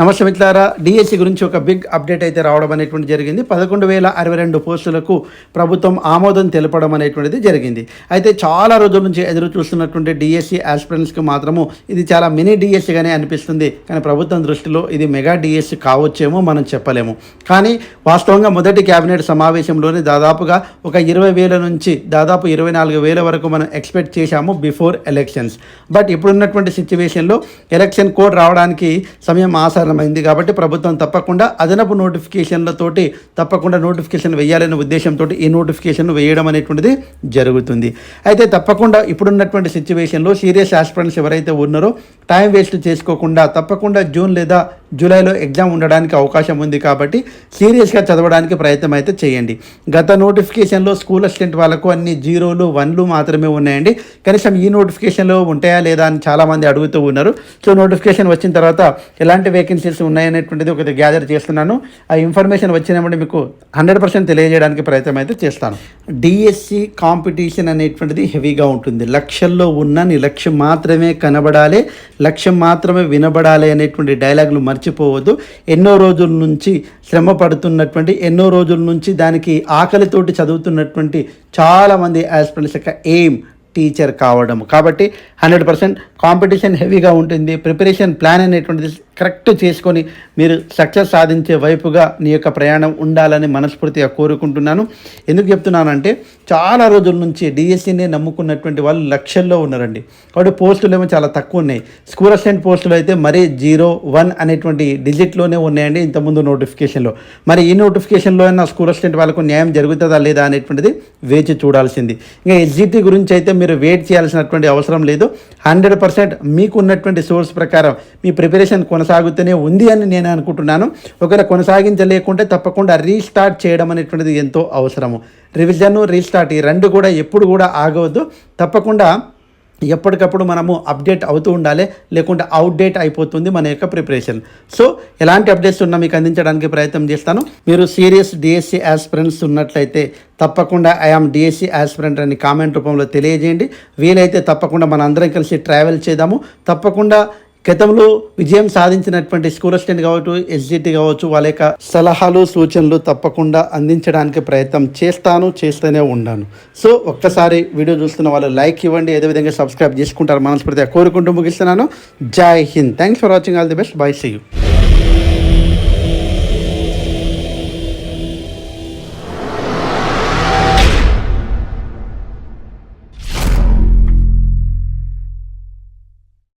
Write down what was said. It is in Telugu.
నమస్తే మిత్రులారా డిఎస్సి గురించి ఒక బిగ్ అప్డేట్ అయితే రావడం అనేటువంటి జరిగింది. పదకొండు వేల అరవై రెండు పోస్టులకు ప్రభుత్వం ఆమోదం తెలపడం అనేటువంటిది జరిగింది. అయితే చాలా రోజుల నుంచి ఎదురు చూస్తున్నటువంటి డిఎస్సి ఆస్పిరెంట్స్కి మాత్రము ఇది చాలా మినీ డిఎస్సిగానే అనిపిస్తుంది. కానీ ప్రభుత్వం దృష్టిలో ఇది మెగా డిఎస్సి కావచ్చేమో మనం చెప్పలేము. కానీ వాస్తవంగా మొదటి కేబినెట్ సమావేశంలోనే దాదాపుగా ఒక ఇరవై వేల నుంచి దాదాపు ఇరవై నాలుగు వేల వరకు మనం ఎక్స్పెక్ట్ చేశాము బిఫోర్ ఎలక్షన్స్. బట్ ఇప్పుడున్నటువంటి సిచ్యువేషన్లో ఎలక్షన్ కోడ్ రావడానికి సమయం ఆసన్నమైంది కాబట్టి ప్రభుత్వం తప్పకుండా అదనపు నోటిఫికేషన్లతోటి తప్పకుండా నోటిఫికేషన్ వేయాలనే ఉద్దేశంతో ఈ నోటిఫికేషన్ వేయడం అనేటువంటిది జరుగుతుంది. అయితే తప్పకుండా ఇప్పుడున్నటువంటి సిచ్యువేషన్లో సీరియస్ ఆస్పిరెంట్స్ ఎవరైతే ఉన్నారో టైం వేస్ట్ చేసుకోకుండా తప్పకుండా జూన్ లేదా జూలైలో ఎగ్జామ్ ఉండడానికి అవకాశం ఉంది కాబట్టి సీరియస్గా చదవడానికి ప్రయత్నం అయితే చేయండి. గత నోటిఫికేషన్లో స్కూల్ అసిస్టెంట్ వాళ్ళకు అన్ని జీరోలు వన్లు మాత్రమే ఉన్నాయండి. కనీసం ఈ నోటిఫికేషన్లో ఉంటాయా లేదా అని చాలామంది అడుగుతూ ఉన్నారు. సో నోటిఫికేషన్ వచ్చిన తర్వాత ఎలాంటి వేకెన్సీస్ ఉన్నాయనేటువంటిది ఒకటి గ్యాదర్ చేస్తున్నాను. ఆ ఇన్ఫర్మేషన్ వచ్చినప్పుడు మీకు హండ్రెడ్ పర్సెంట్ తెలియజేయడానికి ప్రయత్నం అయితే చేస్తాను. డిఎస్సి కాంపిటీషన్ అనేటువంటిది హెవీగా ఉంటుంది. లక్షల్లో ఉన్న నీ లక్ష్యం మాత్రమే కనబడాలి. లక్ష్యం మాత్రమే వినబడాలి అనేటువంటి డైలాగులు మర్చిపోవద్దు. ఎన్నో రోజుల నుంచి శ్రమ పడుతున్నటువంటి ఎన్నో రోజుల నుంచి దానికి ఆకలితోటి చదువుతున్నటువంటి చాలామంది యాస్పిరెంట్స్ యొక్క ఎయిమ్ టీచర్ కావడం కాబట్టి హండ్రెడ్ పర్సెంట్ కాంపిటీషన్ హెవీగా ఉంటుంది. ప్రిపరేషన్ ప్లాన్ అనేటువంటిది కరెక్ట్ చేసుకొని మీరు సక్సెస్ సాధించే వైపుగా నీ యొక్క ప్రయాణం ఉండాలని మనస్ఫూర్తిగా కోరుకుంటున్నాను. ఎందుకు చెప్తున్నానంటే చాలా రోజుల నుంచి డిఎస్సీనే నమ్ముకున్నటువంటి వాళ్ళు లక్షల్లో ఉన్నారండి. కాబట్టి పోస్టులు ఏమో చాలా తక్కువ ఉన్నాయి. స్కూల్ అసిస్టెంట్ పోస్టులు అయితే మరీ జీరో వన్ అనేటువంటి డిజిట్లోనే ఉన్నాయండి ఇంతకుముందు నోటిఫికేషన్లో. మరి ఈ నోటిఫికేషన్లో అయినా స్కూల్ అసిస్టెంట్ వాళ్ళకు న్యాయం జరుగుతుందా లేదా అనేటువంటిది వేచి చూడాల్సింది. ఇంకా ఎస్జిటి గురించి అయితే మీరు వెయిట్ చేయాల్సినటువంటి అవసరం లేదు. హండ్రెడ్ పర్సెంట్ మీకు ఉన్నటువంటి సోర్స్ ప్రకారం మీ ప్రిపరేషన్ కొనసాగుతూనే ఉంది అని నేను అనుకుంటున్నాను. ఒకవేళ కొనసాగించలేకుంటే తప్పకుండా రీస్టార్ట్ చేయడం అనేటువంటిది ఎంతో అవసరము. రివిజన్ రీస్టార్ట్ ఈ రెండు కూడా ఎప్పుడు కూడా ఆగవద్దు. తప్పకుండా ఎప్పటికప్పుడు మనము అప్డేట్ అవుతూ ఉండాలి. లేకుంటే అవుట్డేట్ అయిపోతుంది మన యొక్క ప్రిపరేషన్. సో ఎలాంటి అప్డేట్స్ ఉన్నా మీకు అందించడానికి ప్రయత్నం చేస్తాను. మీరు సీరియస్ డిఎస్సి ఆస్పిరెంట్స్ ఉన్నట్లయితే తప్పకుండా ఐఆమ్ డిఎస్సి ఆస్పిరెంట్ అని కామెంట్ రూపంలో తెలియజేయండి. వీలైతే తప్పకుండా మన అందరం కలిసి ట్రావెల్ చేద్దాము. తప్పకుండా గతంలో విజయం సాధించినటువంటి స్కూల్ అసిస్టెంట్ కావచ్చు ఎస్జిటి కావచ్చు వాళ్ళ యొక్క సలహాలు సూచనలు తప్పకుండా అందించడానికి ప్రయత్నం చేస్తాను చేస్తూనే ఉన్నాను. సో ఒక్కసారి వీడియో చూస్తున్న వాళ్ళు లైక్ ఇవ్వండి. అదేవిధంగా సబ్స్క్రైబ్ చేసుకుంటారు మనస్ఫూర్తిగా కోరుకుంటూ ముగిస్తున్నాను. జై Hind. Thanks for watching all the best bye see you